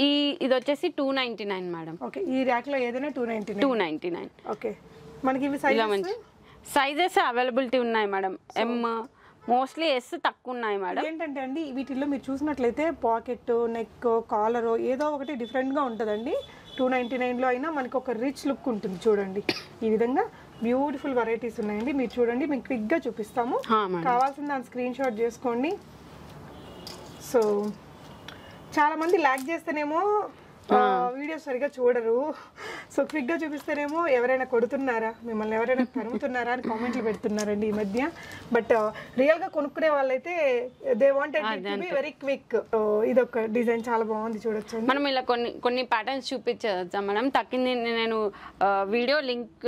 Speaker 1: ఈ ఇది వచ్చేసి two ninety nine madam
Speaker 2: okay ఈ ర్యాక్లో ఏదైనా two ninety
Speaker 1: two ninety nine
Speaker 2: okay. మనకి ఇవి
Speaker 1: ఇలా మంచి సైజెస్ అవైలబిలిటీ ఉన్నాయి మేడం. ఎమ్ మోస్ట్లీ ఎస్ తక్కువ ఉన్నాయి మేడం.
Speaker 2: ఏంటంటే అండి వీటిల్లో మీరు చూసినట్లయితే పాకెట్ నెక్ కాలర్ ఏదో ఒకటి డిఫరెంట్గా ఉంటుందండి. టూ నైన్టీ నైన్లో అయినా మనకి ఒక రిచ్ లుక్ ఉంటుంది చూడండి. ఈ విధంగా బ్యూటిఫుల్ వెరైటీస్ ఉన్నాయండి. మీరు చూడండి మీకు క్విక్గా చూపిస్తాము. కావాల్సిన దాని స్క్రీన్ షాట్ చేసుకోండి. సో చాలా మంది ల్యాక్ చేస్తేనేమో వీడియో సరిగా చూడరు. సో క్విక్గా చూపిస్తేనేమో ఎవరైనా కొడుతున్నారా? మిమ్మల్ని ఎవరైనా తరుముతున్నారా అని కామెంట్లు పెడుతున్నారండి ఈ మధ్య. బట్ రియల్గా కొనుక్కునే వాళ్ళైతే they wanted be very quick ఇది ఒక డిజైన్ చాలా బాగుంది చూడొచ్చు
Speaker 1: మనం ఇలా కొన్ని కొన్ని ప్యాటర్న్స్ చూపించవచ్చా మేడం తక్కింది నేను వీడియో లింక్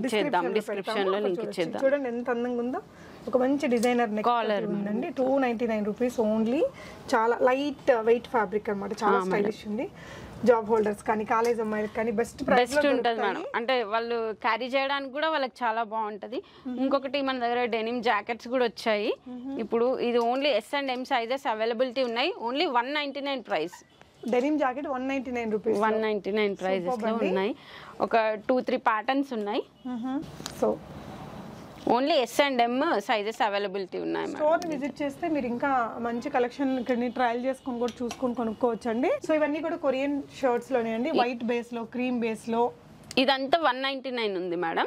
Speaker 1: ఇచ్చేద్దాం డిస్క్రిప్షన్లో లింక్ ఇచ్చేద్దాం.
Speaker 2: చూడండి ఎంత అందంగా ఉందో. ఒక మంచి డిజైనర్ నెక్ ఉందండి. Two ninety nine rupees only చాలా లైట్ వెయిట్ ఫ్యాబ్రిక్ అన్నమాట. చాలా స్టైలిష్ ఉంది. జాబ్ హోల్డర్స్ కానీ కాలేజ్ అమ్మాయిలకు కానీ బెస్ట్
Speaker 1: బెస్ట్ ఉంటుంది మేడం. అంటే వాళ్ళు క్యారీ చేయడానికి కూడా వాళ్ళకి చాలా బాగుంటది. ఇంకొకటి మన దగ్గర డెనిమ్ జాకెట్స్ కూడా వచ్చాయి. ఇప్పుడు ఇది only S and M sizes availability ఉన్నాయి. Only one ninety nine price
Speaker 2: denim jacket one ninety nine rupees
Speaker 1: one ninety nine ప్రైజెస్లో ఉన్నాయి. ఒక టూ త్రీ ప్యాటర్న్స్ ఉన్నాయి.
Speaker 2: So
Speaker 1: only S and M sizes availability ఉన్నాయి
Speaker 2: స్టోర్ విజిట్ చేస్తే మీరు ఇంకా మంచి కలెక్షన్ ఇక్కడ ట్రయల్ చేసుకొని కూడా చూసుకొని కొనుక్కోవచ్చు అండి సో ఇవన్నీ కూడా కొరియన్ షర్ట్స్లోనే అండి. వైట్ బేస్లో క్రీమ్ బేస్లో.
Speaker 1: ఇదంతా వన్ నైన్టీ నైన్ ఉంది మేడం.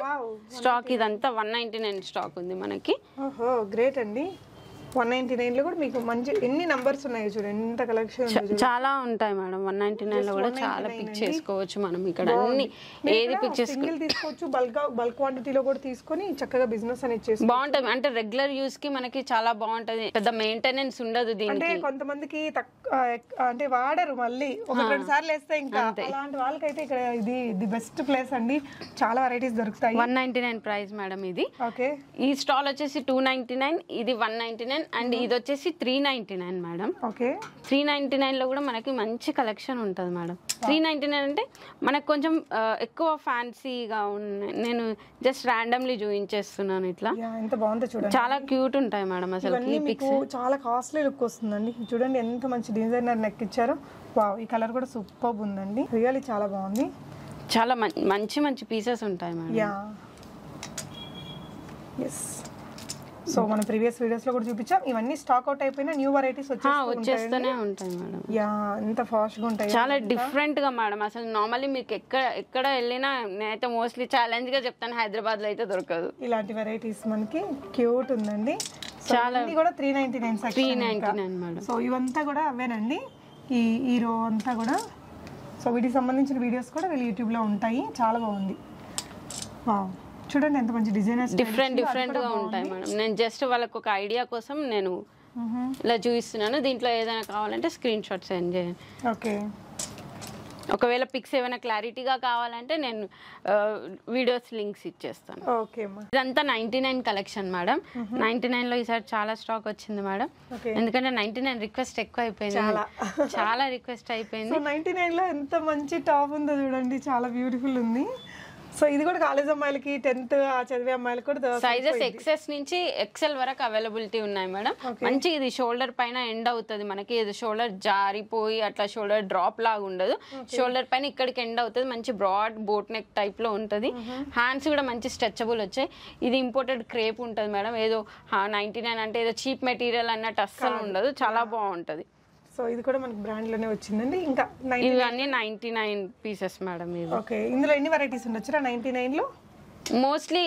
Speaker 1: స్టాక్ ఇదంతా వన్ నైన్టీ నైన్ స్టాక్ ఉంది మనకి.
Speaker 2: గ్రేట్ అండి. వన్ నైన్టీ నైన్లో కూడా మీకు మంచి ఎన్ని నంబర్స్ ఉన్నాయో చూడండి ఎంత కలెక్షన్.
Speaker 1: చాలా ఉంటాయి మేడం వన్ నైన్టీ నైన్లో కూడా చాలా పిక్ చేసుకోవచ్చు మనం ఇక్కడ అన్ని. ఏది పిక్
Speaker 2: సింగిల్ తీసుకోవచ్చు బల్క్ బల్క్ క్వాంటిటీలో కూడా తీసుకొని చక్కగా బిజినెస్ అనేది చేసుకోవచ్చు.
Speaker 1: బాగుంటది. అంటే రెగ్యులర్ యూస్కి మనకి చాలా బాగుంటది. పెద్ద మెయింటెనెన్స్ ఉండదు
Speaker 2: అంటే కొంతమందికి అంటే వాడరు మళ్ళీ. ఒక రెండు సార్లు వేస్తే ఇంకా అలాంటి వాళ్ళకైతే ఇక్కడ ఇది ది బెస్ట్ ప్లేస్ అండి. చాలా వెరైటీస్ దొరుకుతాయి.
Speaker 1: One ninety nine price madam ఇది.
Speaker 2: ఓకే.
Speaker 1: ఈ స్టాల్ వచ్చేసి టూ నైన్టీ నైన్ ఇది వన్ నైన్టీ నైన్ అండ్ ఇది వచ్చేసి three ninety nine madam.
Speaker 2: Okay.
Speaker 1: Three ninety నైన్లో కూడా మనకి మంచి కలెక్షన్ ఉంటుంది మేడం. త్రీ నైన్టీ నైన్ అంటే మనకు కొంచెం ఎక్కువ ఫ్యాన్సీగా ఉన్నాయి నేను జస్ట్ ర్యాండమ్లీ చూపించేస్తున్నాను ఇట్లా.
Speaker 2: ఎంత బాగుందో చూడండి.
Speaker 1: చాలా క్యూట్ ఉంటాయి మేడం అసలు
Speaker 2: చాలా కాస్ట్లీ లుక్ వస్తుందండి. చూడండి ఎంత మంచి డిజైనర్ నెక్ ఇచ్చారో. వావ్ ఈ కలర్ కూడా సూపర్ ఉందండి. రియల్లీ చాలా బాగుంది.
Speaker 1: చాలా మంచి మంచి పీసెస్ ఉంటాయి మేడం.
Speaker 2: యా. ఎస్ సో మన ప్రీవియస్ వీడియోస్లో కూడా చూపించాం. ఇవన్నీ స్టాక్ అవుట్ అయిపోయిన న్యూ వెరైటీస్
Speaker 1: వచ్చేస్తూనే ఉంటాయి మేడం.
Speaker 2: యా ఎంత ఫాస్ట్గా ఉంటాయి
Speaker 1: చాలా డిఫరెంట్గా మేడం. అసలు నార్మల్లీ మీకు ఎక్కడ ఎక్కడ వెళ్ళినా నేనైతే మోస్ట్లీ ఛాలెంజ్గా చెప్తాను హైదరాబాద్లో అయితే దొరకదు.
Speaker 2: ఇలాంటి వెరైటీస్ మనకి క్యూట్ ఉందండి. చాలా కూడా three ninety nine
Speaker 1: three ninety nine madam.
Speaker 2: So ఇవంతా కూడా అవేనండి. ఈ ఈ రో అంతా కూడా. సో వీటికి సంబంధించిన వీడియోస్ కూడా వీళ్ళు యూట్యూబ్లో ఉంటాయి. చాలా బాగుంది. వావ్ చూడండి ఎంత మంచి డిజైనర్స్
Speaker 1: డిఫరెంట్ డిఫరెంట్గా ఉంటాయి మేడం. నేను జస్ట్ వాళ్ళకి ఒక ఐడియా కోసం నేను ఇలా చూపిస్తున్నాను. దీంట్లో ఏదైనా కావాలంటే స్క్రీన్ షాట్ సెండ్ చేయండి.
Speaker 2: ఓకే.
Speaker 1: ఒకవేళ పిక్స్ ఏమైనా క్లారిటీగా కావాలంటే నేను వీడియోస్ లింక్స్ ఇచ్చేస్తాను.
Speaker 2: ఓకే
Speaker 1: ఇదంతా ninety nine collection madam. Ninety నైన్లో ఈసారి చాలా స్టాక్ వచ్చింది మేడం. ఎందుకంటే నైన్టీ నైన్ రిక్వెస్ట్ ఎక్కువ అయిపోయింది.
Speaker 2: చాలా.
Speaker 1: చాలా రిక్వెస్ట్ అయిపోయింది.
Speaker 2: నైన్టీ నైన్లో ఎంత మంచి టాప్ ఉందో చూడండి. చాలా బ్యూటిఫుల్ ఉంది. సో ఇది కూడా కాలేజ్ అమ్మాయిలకి టెన్త్ ఆ చదివే అమ్మాయిలకి కూడా.
Speaker 1: సైజెస్ ఎక్సెస్ నుంచి ఎక్సెల్ వరకు అవైలబిలిటీ ఉన్నాయి మేడం. మంచి ఇది షోల్డర్ పైన ఎండ్ అవుతుంది మనకి. ఇది షోల్డర్ జారిపోయి అట్లా షోల్డర్ డ్రాప్ లాగా ఉండదు. షోల్డర్ పైన ఇక్కడికి ఎండ్ అవుతుంది. మంచి బ్రాడ్ బోట్ నెక్ టైప్లో ఉంటుంది. హ్యాండ్స్ కూడా మంచి స్ట్రెచబుల్ వచ్చాయి. ఇది ఇంపోర్టెడ్ క్రేప్ ఉంటుంది మేడం. ఏదో నైన్టీ నైన్ అంటే ఏదో చీప్ మెటీరియల్ అన్నట్టు అస్సలు ఉండదు. చాలా బాగుంటుంది.
Speaker 2: సో ఇది కూడా మనకి బ్రాండ్లోనే వచ్చిందండి. ఇంకా నైన్
Speaker 1: ఇవన్నీ నైన్టీ నైన్ పీసెస్ మేడం ఇవి.
Speaker 2: ఓకే ఇందులో ఎన్ని వెరైటీస్ ఉండొచ్చు నైన్టీ నైన్లో?
Speaker 1: మోస్ట్లీ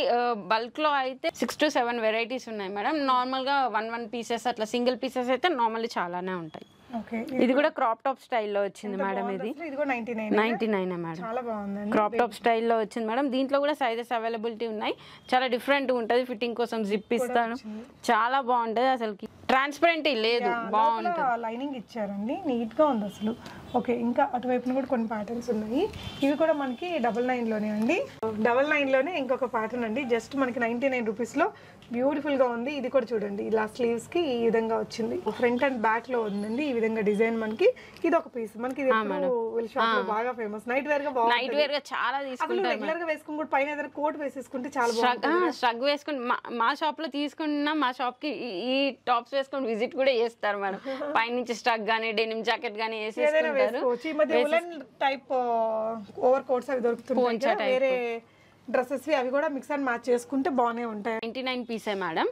Speaker 1: బల్క్లో అయితే సిక్స్ టు సెవెన్ వెరైటీస్ ఉన్నాయి మేడం నార్మల్గా వన్ వన్ పీసెస్ అట్లా సింగిల్ పీసెస్ అయితే నార్మల్లీ చాలానే ఉంటాయి. ఇది కూడా క్రాప్ టాప్ స్టైల్లో వచ్చింది మేడం ఇది.
Speaker 2: నైన్టీ నైన్
Speaker 1: మేడం
Speaker 2: చాలా బాగుందండి.
Speaker 1: క్రాప్ టాప్ స్టైల్లో వచ్చింది మేడం దీంట్లో కూడా సైజెస్ అవైలబిలిటీ ఉన్నాయి. చాలా డిఫరెంట్ ఉంటుంది. ఫిట్టింగ్ కోసం జిప్ ఇస్తాను. చాలా బాగుంటది అసలుకి ట్రాన్స్పరెంట్ లేదు. బాగుంటుంది.
Speaker 2: లైనింగ్ ఇచ్చారండి. నీట్గా ఉంది అసలు. ఓకే ఇంకా అటువైపున కూడా కొన్ని ప్యాటర్న్స్ ఉన్నాయి. ఇవి కూడా మనకి డబల్ నైన్లోనే అండి. డబల్ నైన్లోనే ఇంకొక ప్యాటర్న్ అండి. జస్ట్ మనకి నైన్టీ నైన్ రూపీస్ బ్యూటిఫుల్గా ఉంది. ఇది కూడా చూడండి. ఇలా స్లీవ్స్కి ఈ విధంగా వచ్చింది. ఫ్రంట్ అండ్ బ్యాక్లో ఉందండి. ఈ విధంగా డిజైన్ మనకి. ఇది ఒక పీస్ మనకి ఇది బాగా ఫేమస్ నైట్ వేర్గా
Speaker 1: నైట్ వేర్గా చాలా తీసుకుంటారు
Speaker 2: రెగ్యులర్గా వేసుకుని కూడా పైన ఏదైనా కోట్ వేసేసుకుంటే చాలా బాగుంది
Speaker 1: స్ట్రగ్ వేసుకుని మా- షాప్లో తీసుకున్న మా షాప్కి ఈ- టాప్స్ వేసుకొని విజిట్ కూడా చేస్తారు మేడం. పైనుంచి స్ట్రగ్ గానీ డెనిమ్ జాకెట్ గానీ వేసేసుకుంటారు.
Speaker 2: ఈ మధ్య టైప్ ఓవర్ కోట్స్ అవి దొరుకుతుంటాయి వేరే డ్రెస్సెస్ అవి కూడా మిక్స్ అండ్ మ్యాచ్ చేసుకుంటే బాగానే ఉంటాయి.
Speaker 1: నైన్టీ నైన్ పీసే మేడం.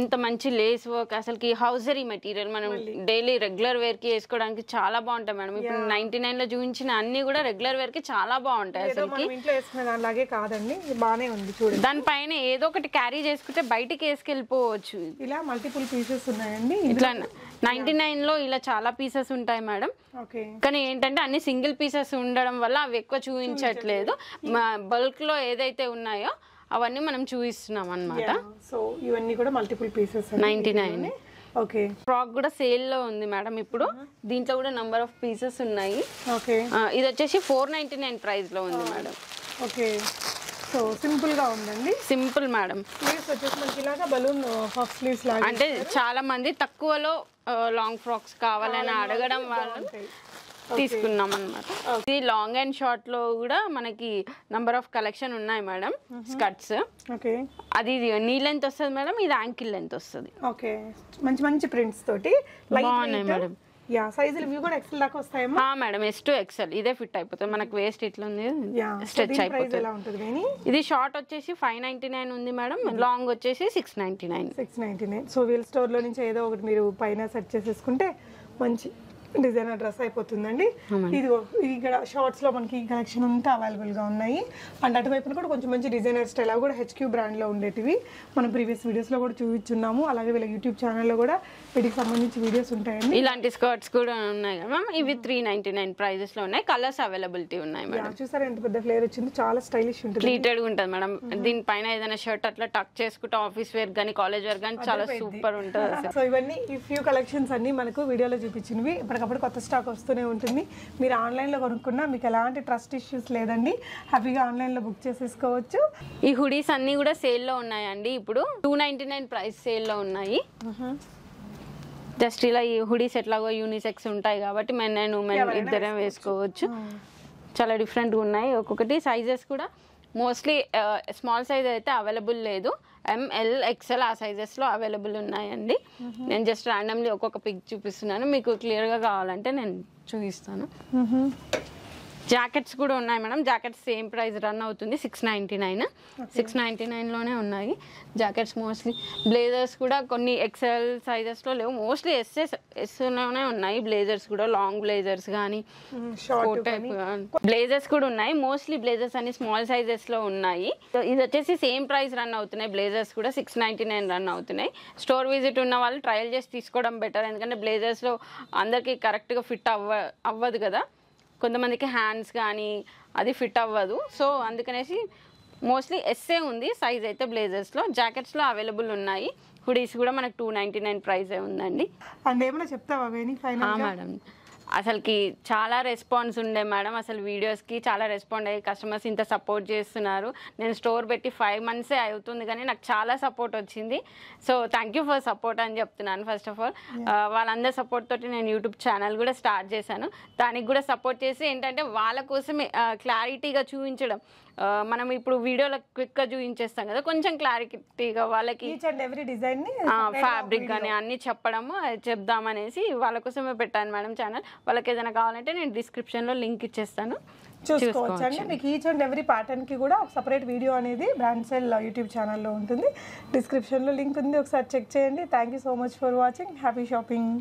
Speaker 1: ఎంత మంచి లేస్ వర్క్ అసలుకి హౌజరీ మెటీరియల్ మనం డైలీ రెగ్యులర్ వేర్కి వేసుకోవడానికి చాలా బాగుంటాయి మేడం. ఇప్పుడు నైన్టీ నైన్లో చూపించిన అన్ని కూడా రెగ్యులర్ వేర్కి చాలా బాగుంటాయి అసలుకి.
Speaker 2: ఇంట్లో వేసుకునే దానిలాగే కాదండి బాగానే ఉంది చూడండి.
Speaker 1: దానిపైన ఏదో ఒకటి క్యారీ చేసుకుంటే బయటికి వేసుకెళ్ళిపోవచ్చు.
Speaker 2: ఇలా మల్టిపుల్ పీసెస్ ఉన్నాయండి.
Speaker 1: ఇట్లా నైన్టీ నైన్లో ఇలా చాలా పీసెస్ ఉంటాయి మేడం. కానీ ఏంటంటే అన్ని సింగిల్ పీసెస్ ఉండడం వల్ల అవి ఎక్కువ చూపించట్లేదు. బల్క్లో ఏదైతే ఉన్నాయో అవన్నీ మనం చూపిస్తున్నాం అన్నమాట.
Speaker 2: సో ఇవన్నీ కూడా multiple pieces
Speaker 1: ninety nine.
Speaker 2: Okay
Speaker 1: frock కూడా సేల్లో ఉంది మేడం ఇప్పుడు. దీంట్లో కూడా నంబర్ ఆఫ్ పీసెస్ ఉన్నాయి. ఇది వచ్చేసి ఫోర్ నైన్టీ నైన్ ప్రైస్లో ఉంది మేడం.
Speaker 2: ఓకే సో సింపుల్గా ఉందండి.
Speaker 1: Simple madam.
Speaker 2: స్లీవ్స్ వచ్చేసి మనకి ఇలాగా బలూన్ హాఫ్ స్లీవ్స్ లాగా
Speaker 1: అంటే చాలా మంది తక్కువలో లాంగ్ ఫ్రాక్స్ కావాలని అడగడం
Speaker 2: ఉంటాయి.
Speaker 1: తీసుకున్నాం అనమాట ఇది లాంగ్ అండ్ షార్ట్లో కూడా మనకి నంబర్ ఆఫ్ కలెక్షన్ ఉన్నాయి మేడం స్కర్ట్స్.
Speaker 2: ఓకే.
Speaker 1: అది నీ లెంత్ వస్తుంది మేడం ఇది యాంకిల్ లెంత్ వస్తుంది.
Speaker 2: ఓకే. మంచి మంచి ప్రింట్స్ తోటి
Speaker 1: బాగున్నాయి మేడం.
Speaker 2: యా సైజులు ఇవి కూడా ఎక్సెల్ దాకా వస్తాయేమో?
Speaker 1: మేడం ఎస్ టు ఎక్సెల్ ఇదే ఫిట్ అయిపోతుంది. మనకు వేస్ట్ ఇట్లా ఉంది స్ట్రెచ్ అయిపోతుంది.
Speaker 2: ఎలా ఉంటుంది వేని
Speaker 1: ఇది షార్ట్ వచ్చేసి ఫైవ్ నైన్టీ నైన్ ఉంది మేడం. లాంగ్ వచ్చేసి six ninety nine
Speaker 2: six ninety nine so వీళ్ళ స్టోర్లో నుంచి ఏదో ఒకటి మీరు పైన సెట్ చేసేసుకుంటే మంచి డిజైనర్ డ్రెస్ అయిపోతుందండి. ఇది ఇక్కడ షార్ట్స్లో మనకి కలెక్షన్ అంతా అవైలబుల్గా ఉన్నాయి. అండ్ అటువైపున కూడా కొంచెం మంచి డిజైనర్ స్టైల్ అవి కూడా హెచ్క్యూ బ్రాండ్లో ఉండేటివి. మనం ప్రీవియస్ వీడియోస్లో కూడా చూపించున్నాము. అలాగే వీళ్ళ యూట్యూబ్ ఛానల్లో కూడా వీటికి సంబంధించి వీడియోస్ ఉంటాయండి.
Speaker 1: ఇలాంటి స్కర్ట్స్ కూడా ఉన్నాయి మ్యామ్ ఇవి త్రీ నైన్టీ నైన్ ప్రైజెస్లో ఉన్నాయి. కలర్స్ అవైలబిలిటీ ఉన్నాయి మేడం
Speaker 2: చూసారా ఎంత పెద్ద ఫ్లేర్ వచ్చింది? చాలా స్టైలిష్ ఉంటుంది.
Speaker 1: ప్లీటెడ్గా ఉంటుంది మేడం దీనిపైన ఏదైనా షర్ట్ అట్లా టక్ చేసుకుంటే ఆఫీస్ వేర్ కానీ కాలేజ్ వేర్ కానీ చాలా సూపర్ ఉంటుంది
Speaker 2: సో ఇవన్నీ ఈ ఫ్యూ కలెక్షన్స్ అన్ని మనకు వీడియోలో చూపించినవి. ఇప్పటికప్పుడు కొత్త స్టాక్ వస్తూనే ఉంటుంది. మీరు ఆన్లైన్లో కొనుక్కున్నా మీకు ఎలాంటి ట్రస్ట్ ఇష్యూస్ లేదండి. హ్యాపీగా ఆన్లైన్లో బుక్ చేసేసుకోవచ్చు.
Speaker 1: ఈ హుడీస్ అన్ని కూడా సేల్లో ఉన్నాయండి ఇప్పుడు. టూ నైన్ ప్రైస్ సేల్లో ఉన్నాయి జస్ట్ ఇలా ఈ హుడీస్ ఎట్లాగో యూనిసెక్స్ ఉంటాయి కాబట్టి మేము నేను మేము ఇద్దరే వేసుకోవచ్చు. చాలా డిఫరెంట్గా ఉన్నాయి. ఒక్కొక్కటి సైజెస్ కూడా మోస్ట్లీ స్మాల్ సైజ్ అయితే అవైలబుల్ లేదు. ఎంఎల్ ఎక్స్ఎల్ ఆ సైజెస్లో అవైలబుల్ ఉన్నాయండి. నేను జస్ట్ ర్యాండమ్లీ ఒక్కొక్క పిక్ చూపిస్తున్నాను. మీకు క్లియర్గా కావాలంటే నేను చూపిస్తాను. జాకెట్స్ కూడా ఉన్నాయి madam. Jackets same price run అవుతుంది six ninety nine six ninety నైన్లోనే ఉన్నాయి జాకెట్స్ మోస్ట్లీ. బ్లేజర్స్ కూడా కొన్ని ఎక్సెల్ సైజెస్లో లేవు. మోస్ట్లీ ఎస్ఎస్ ఎస్లోనే ఉన్నాయి. బ్లేజర్స్ కూడా లాంగ్ బ్లేజర్స్ కానీ.
Speaker 2: షార్ట్
Speaker 1: టైప్ బ్లేజర్స్ కూడా ఉన్నాయి. మోస్ట్లీ బ్లేజర్స్ అన్ని స్మాల్ సైజెస్లో ఉన్నాయి. ఇది వచ్చేసి సేమ్ ప్రైస్ రన్ అవుతున్నాయి. బ్లేజర్స్ కూడా సిక్స్ నైన్టీ నైన్ రన్ అవుతున్నాయి. స్టోర్ విజిట్ ఉన్న వాళ్ళు ట్రయల్ చేసి తీసుకోవడం బెటర్. ఎందుకంటే బ్లేజర్స్లో అందరికి కరెక్ట్గా ఫిట్ అవ్వ అవ్వదు కదా. కొంతమందికి హ్యాండ్స్ కానీ అది ఫిట్ అవ్వదు. సో అందుకనేసి మోస్ట్లీ ఎస్ఏ ఉంది. సైజ్ అయితే బ్లేజర్స్లో జాకెట్స్లో అవైలబుల్ ఉన్నాయి. హుడీస్ కూడా మనకు టూ నైంటీ నైన్ ప్రైజే ఉందండి.
Speaker 2: అండ్ ఏమైనా చెప్తావా
Speaker 1: మేడం అసలుకి చాలా రెస్పాన్స్ ఉండే మేడం. అసలు వీడియోస్కి చాలా రెస్పాండ్ అయ్యి కస్టమర్స్ ఇంత సపోర్ట్ చేస్తున్నారు. నేను స్టోర్ పెట్టి ఫైవ్ మంత్సే అవుతుంది కానీ నాకు చాలా సపోర్ట్ వచ్చింది. So thank you for support అని చెప్తున్నాను ఫస్ట్ ఆఫ్ ఆల్. వాళ్ళందరి సపోర్ట్ తోటి నేను యూట్యూబ్ ఛానల్ కూడా స్టార్ట్ చేశాను. దానికి కూడా సపోర్ట్ చేసి ఏంటంటే వాళ్ళ కోసమే క్లారిటీగా చూపించడం. మనం ఇప్పుడు వీడియోలో క్విక్గా చూపించేస్తాం కదా కొంచెం క్లారిటీగా వాళ్ళకి
Speaker 2: each and every design
Speaker 1: fabric కానీ అన్ని చెప్పడము చెప్దామనేసి వాళ్ళ కోసమే పెట్టాను మేడం ఛానల్. వాళ్ళకి ఏదైనా కావాలంటే నేను డిస్క్రిప్షన్లో లింక్ ఇచ్చేస్తాను.
Speaker 2: చూసుకోవచ్చు. అండి మీకు ఈచ్ అండ్ ఎవ్రీ ప్యాటర్న్కి కూడా ఒక సపరేట్ వీడియో అనేది బ్రాండ్ సెల్ యూట్యూబ్ ఛానల్లో ఉంటుంది. డిస్క్రిప్షన్లో లింక్ ఉంది ఒకసారి చెక్ చేయండి. Thank you so much for watching happy shopping